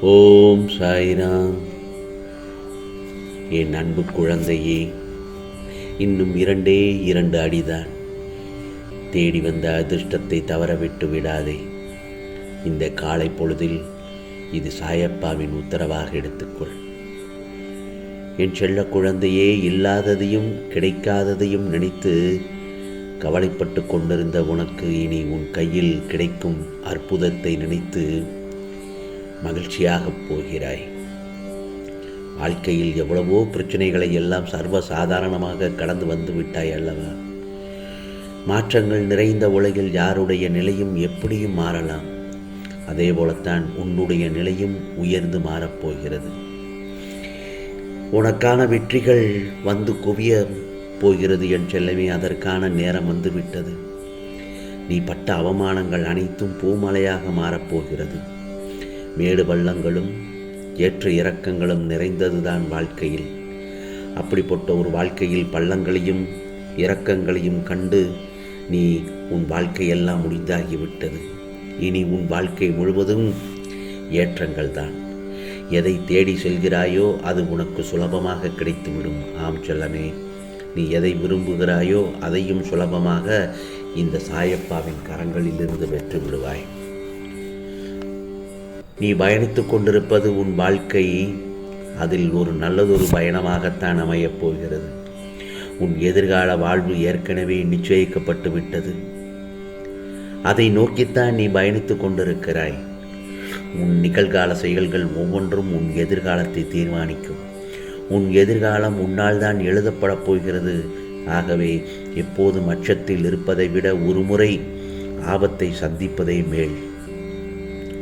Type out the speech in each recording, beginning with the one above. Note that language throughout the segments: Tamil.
ஓம் சாய்ராம். என் அன்பு குழந்தையே இன்னும் இரண்டே இரண்டு அடிதான். தேடி வந்த அதிர்ஷ்டத்தை தவறவிட்டு விடாதே. இந்த காலை பொழுதில் இது சாயப்பாவின் உத்தரவாக எடுத்துக்கொள். என் செல்ல குழந்தையே இல்லாததையும் கிடைக்காததையும் நினைத்து கவலைப்பட்டு கொண்டிருந்த உனக்கு இனி உன் கையில் கிடைக்கும் அற்புதத்தை நினைத்து மகிழ்ச்சியாகப் போகிறாய். வாழ்க்கையில் எவ்வளவோ பிரச்சனைகளை எல்லாம் சர்வ சாதாரணமாக கடந்து வந்து விட்டாய் அல்லவா? மாற்றங்கள் நிறைந்த உலகில் யாருடைய நிலையும் எப்படியும் மாறலாம். அதே போலத்தான் உன்னுடைய நிலையும் உயர்ந்து மாறப்போகிறது உனக்கான வெற்றிகள் வந்து குவிய போகிறது என் செல்லவே அதற்கான நேரம் வந்துவிட்டது நீ பட்ட அவமானங்கள் அனைத்தும் பூமலையாக மாறப்போகிறது மேடு பள்ளங்களும் ஏற்ற இறக்கங்களும் நிறைந்ததுதான் வாழ்க்கையில். அப்படிப்பட்ட ஒரு வாழ்க்கையில் பள்ளங்களையும் இறக்கங்களையும் கண்டு நீ உன் வாழ்க்கையெல்லாம் முடிந்தாகிவிட்டது. இனி உன் வாழ்க்கை முழுவதும் ஏற்றங்கள் தான் எதை தேடி செல்கிறாயோ அது உனக்கு சுலபமாக கிடைத்துவிடும். ஆம் செல்லமே நீ எதை விரும்புகிறாயோ அதையும் சுலபமாக இந்த சாயப்பாவின் கரங்களிலிருந்து பெற்று விடுவாய் நீ பயணித்துக் கொண்டிருப்பது உன் வாழ்க்கை. அதில் ஒரு நல்லதொரு பயணமாகத்தான் அமையப் போகிறது. உன் எதிர்கால வாழ்வு ஏற்கனவே நிச்சயிக்கப்பட்டு விட்டது. அதை நோக்கித்தான் நீ பயணித்துக் கொண்டிருக்கிறாய். உன் நிகழ்கால செயல்கள் ஒவ்வொன்றும் உன் எதிர்காலத்தை தீர்மானிக்கும். உன் எதிர்காலம் உன்னால் தான் எழுதப்படப் போகிறது. ஆகவே எப்போதும் அச்சத்தில் இருப்பதை விட ஒருமுறை ஆபத்தை சந்திப்பதே மேல்.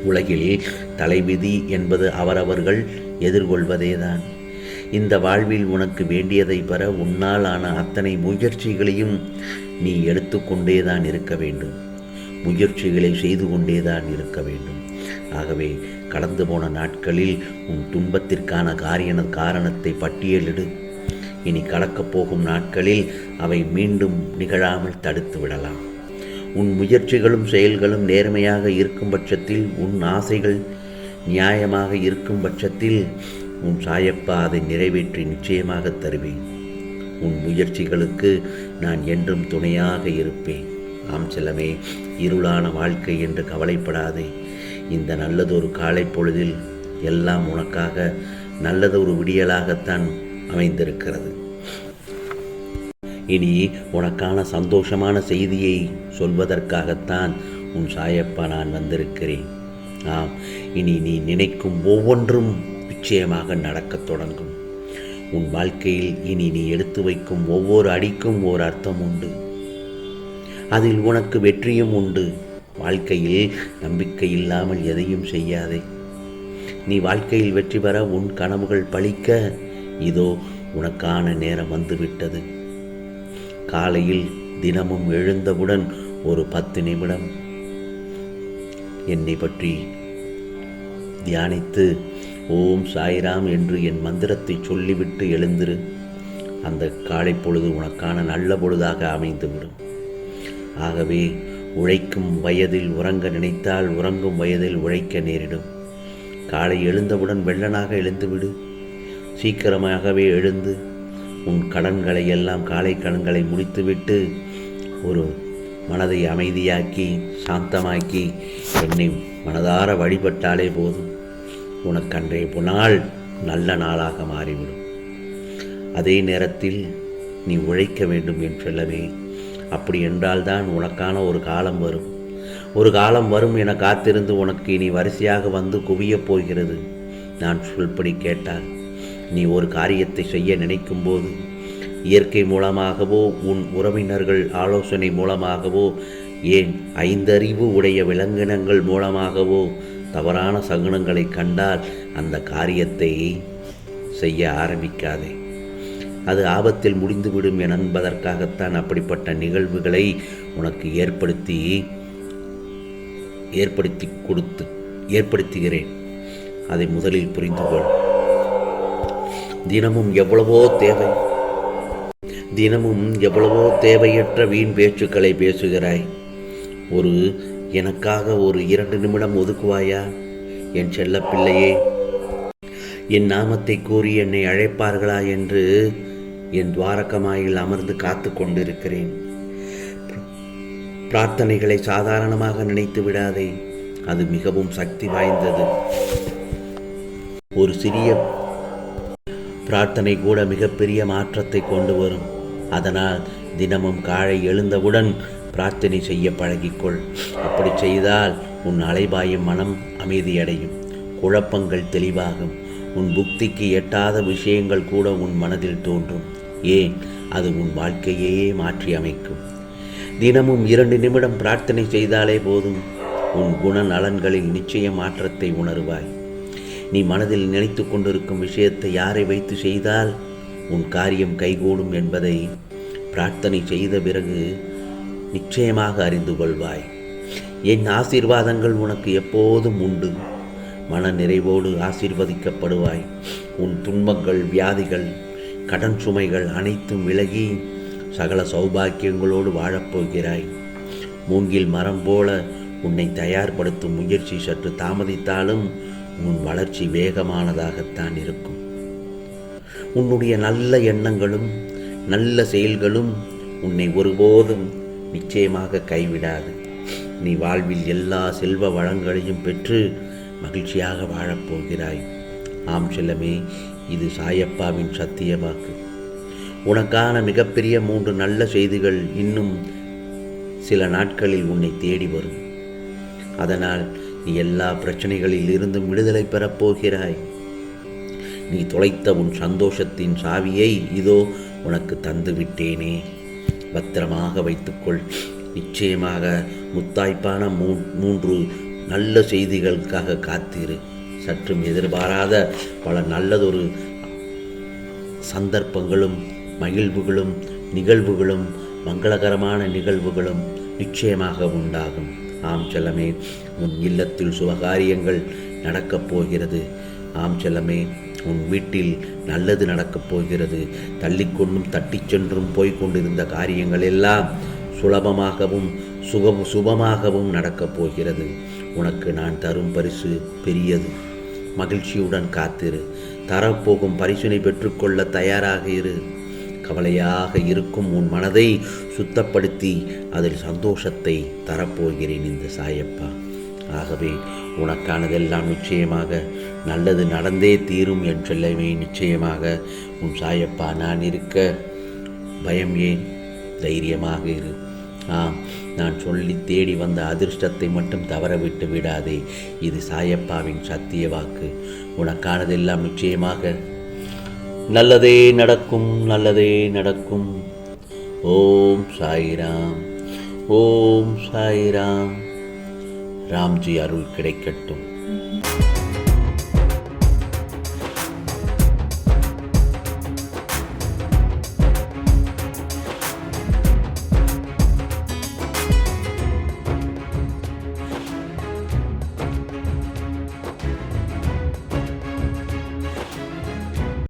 உலகில் தலைவிதி என்பது அவரவர்கள் எதிர்கொள்வதேதான். இந்த வாழ்வில் உனக்கு வேண்டியதை பெற உன்னால் ஆன அத்தனை முயற்சிகளையும் நீ எடுத்துக்கொண்டேதான் இருக்க வேண்டும். முயற்சிகளை செய்து கொண்டேதான் இருக்க வேண்டும். ஆகவே கடந்து போன நாட்களில் உன் துன்பத்திற்கான காரியன காரணத்தை பட்டியலிடு. இனி கடக்கப் போகும் நாட்களில் அவை மீண்டும் நிகழாமல் தடுத்து விடலாம். உன் முயற்சிகளும் செயல்களும் நேர்மையாக இருக்கும் பட்சத்தில் உன் ஆசைகள் நியாயமாக இருக்கும் பட்சத்தில் உன் சாயப்பா அதை நிறைவேற்றி நிச்சயமாக தருவேன். உன் முயற்சிகளுக்கு நான் என்றும் துணையாக இருப்பேன். ஆம் செல்லமே இருளான வாழ்க்கை என்று கவலைப்படாதே. இந்த நல்லதொரு காலை பொழுதில் எல்லாம் உனக்காக நல்லதொரு விடியலாகத்தான் அமைந்திருக்கிறது. இனி உனக்கான சந்தோஷமான செய்தியை சொல்வதற்காகத்தான் உன் சாயப்பா நான் வந்திருக்கிறேன். ஆம் இனி நீ நினைக்கும் ஒவ்வொன்றும் நிச்சயமாக நடக்கத் தொடங்கும். உன் வாழ்க்கையில் இனி நீ எடுத்து வைக்கும் ஒவ்வொரு அடிக்கும் ஓர் அர்த்தம் உண்டு. அதில் உனக்கு வெற்றியும் உண்டு. வாழ்க்கையில் நம்பிக்கை இல்லாமல் எதையும் செய்யாதே. நீ வாழ்க்கையில் வெற்றி பெற உன் கனவுகள் பழிக்க இதோ உனக்கான நேரம் வந்துவிட்டது. காலையில் தினமும் எழுந்தவுடன் ஒரு பத்து நிமிடம் என்னை பற்றி தியானித்து ஓம் சாய்ராம் என்று என் மந்திரத்தை சொல்லிவிட்டு எழுந்திரு. அந்த காலை பொழுது உனக்கான நல்ல பொழுதாக அமைந்துவிடும். ஆகவே உழைக்கும் வயதில் உறங்க நினைத்தால் உறங்கும் வயதில் உழைக்க நேரிடும். காலை எழுந்தவுடன் வெள்ளனாக எழுந்துவிடு. சீக்கிரமாகவே எழுந்து உன் கடன்களை எல்லாம் காலை கடன்களை முடித்துவிட்டு ஒரு மனதை அமைதியாக்கி சாந்தமாக்கி என்னை மனதார வழிபட்டாலே போதும். உனக்கு அன்றைய நாள் நல்ல நாளாக மாறிவிடும். அதே நேரத்தில் நீ உழைக்க வேண்டும் என்று சொல்லவே அப்படி என்றால்தான் உனக்கான ஒரு காலம் வரும். ஒரு காலம் வரும் என காத்திருந்து உனக்கு இனி வரிசையாக வந்து குவியப் போகிறது. நான் சொல்படி கேட்டால் நீ ஒரு காரியத்தை செய்ய நினைக்கும் போது இயற்கை மூலமாகவோ உன் உறவினர்கள் ஆலோசனை மூலமாகவோ ஏன் ஐந்தறிவு உடைய விலங்கினங்கள் மூலமாகவோ தவறான சகுனங்களை கண்டால் அந்த காரியத்தை செய்ய ஆரம்பிக்காதே. அது ஆபத்தில் முடிந்துவிடும் என்பதற்காகத்தான் அப்படிப்பட்ட நிகழ்வுகளை உனக்கு ஏற்படுத்தி ஏற்படுத்தி கொடுத்து ஏற்படுத்துகிறேன். அதை முதலில் புரிந்து கொள் தினமும் எவ்வளவோ தேவை. தினமும் எவ்வளவோ தேவையற்ற வீண் பேச்சுக்களை பேசுகிறாய். ஒரு எனக்காக ஒரு இரண்டு நிமிடம் ஒதுக்குவாயா? என் செல்லப்பிள்ளையே என் நாமத்தை கூறி என்னை அழைப்பார்களா என்று என் துவாரகமாயில் அமர்ந்து காத்து கொண்டிருக்கிறேன். பிரார்த்தனைகளை சாதாரணமாக நினைத்து விடாதே அது மிகவும் சக்தி வாய்ந்தது. ஒரு சிறிய பிரார்த்தனை கூட மிகப்பெரிய மாற்றத்தை கொண்டு வரும். அதனால் தினமும் காலை எழுந்தவுடன் பிரார்த்தனை செய்ய பழகிக்கொள். அப்படி செய்தால் உன் அலைபாயும் மனம் அமைதியடையும். குழப்பங்கள் தெளிவாகும். உன் புக்திக்கு எட்டாத விஷயங்கள் கூட உன் மனதில் தோன்றும். ஏன்? அது உன் வாழ்க்கையையே மாற்றி அமைக்கும். தினமும் இரண்டு நிமிடம் பிரார்த்தனை செய்தாலே போதும். உன் குண நலன்களில் நிச்சய மாற்றத்தை உணருவாய். நீ மனதில் நினைத்து கொண்டிருக்கும் விஷயத்தை யாரை வைத்து செய்தால் உன் காரியம் கைகூடும் என்பதை பிரார்த்தனை செய்த பிறகு நிச்சயமாக அறிந்து கொள்வாய். என் ஆசீர்வாதங்கள் உனக்கு எப்போதும் உண்டு. மன நிறைவோடு ஆசீர்வதிக்கப்படுவாய். உன் துன்பங்கள் வியாதிகள் கடன் சுமைகள் அனைத்தும் விலகி சகல சௌபாக்கியங்களோடு வாழப்போகிறாய் மூங்கில் மரம் போல உன்னை தயார்படுத்தும் முயற்சி சற்று தாமதித்தாலும் உன் வளர்ச்சி வேகமானதாகத்தான் இருக்கும். உன்னுடைய நல்ல எண்ணங்களும் நல்ல செயல்களும் உன்னை ஒருபோதும் நிச்சயமாக கைவிடாது. நீ வாழ்வில் எல்லா செல்வ வளங்களையும் பெற்று மகிழ்ச்சியாக வாழப்போகிறாய் ஆம் செல்லமே இது சாயப்பாவின் சத்திய வாக்கு உனக்கான மிகப்பெரிய மூன்று நல்ல செய்திகள் இன்னும் சில நாட்களில் உன்னை தேடி வரும். அதனால் நீ எல்லா பிரச்சனைகளில் இருந்தும் விடுதலை பெறப் போகிறாய். நீ தொலைத்த உன் சந்தோஷத்தின் சாவியை இதோ உனக்கு தந்து விட்டேனே பத்திரமாக வைத்துக்கொள். நிச்சயமாக முத்தாய்ப்பான மூ மூன்று நல்ல செய்திகளுக்காக காத்திரு. சற்றும் எதிர்பாராத பல நல்லதொரு சந்தர்ப்பங்களும் மகிழ்வுகளும் நிகழ்வுகளும் மங்களகரமான நிகழ்வுகளும் நிச்சயமாக உண்டாகும். ஆம் செல்லமே உன் இல்லத்தில் சுபகாரியங்கள் நடக்கப் போகிறது. ஆம் செல்லமே உன் வீட்டில் நல்லது நடக்கப் போகிறது. தள்ளிக்கொண்டும் தட்டிச் சென்றும் போய்கொண்டிருந்த காரியங்கள் எல்லாம் சுலபமாகவும் சுகம் சுபமாகவும் நடக்கப் போகிறது. உனக்கு நான் தரும் பரிசு பெரியது. மகிழ்ச்சியுடன் காத்திரு. தரப்போகும் பரிசினை பெற்றுக்கொள்ள தயாராக இரு. கவலையாக இருக்கும் உன் மனதை சுத்தப்படுத்தி அதில் சந்தோஷத்தை தரப்போகிறேன் இந்த சாயப்பா. ஆகவே உனக்கானதெல்லாம் நிச்சயமாக நல்லது நடந்தே தீரும் என்றெல்லாமே நிச்சயமாக உன் சாயப்பா நான் இருக்க பயம் ஏன்? தைரியமாக இரு. ஆம் நான் சொல்லி தேடி வந்த அதிர்ஷ்டத்தை மட்டும் தவறவிட்டு விடாதே. இது சாயப்பாவின் சத்திய வாக்கு. உனக்கானதெல்லாம் நிச்சயமாக நல்லதே நடக்கும் நல்லதே நடக்கும். ஓம் சாய்ராம் ஓம் சாய்ராம் ராம்ஜி அருள் கிடைக்கட்டும்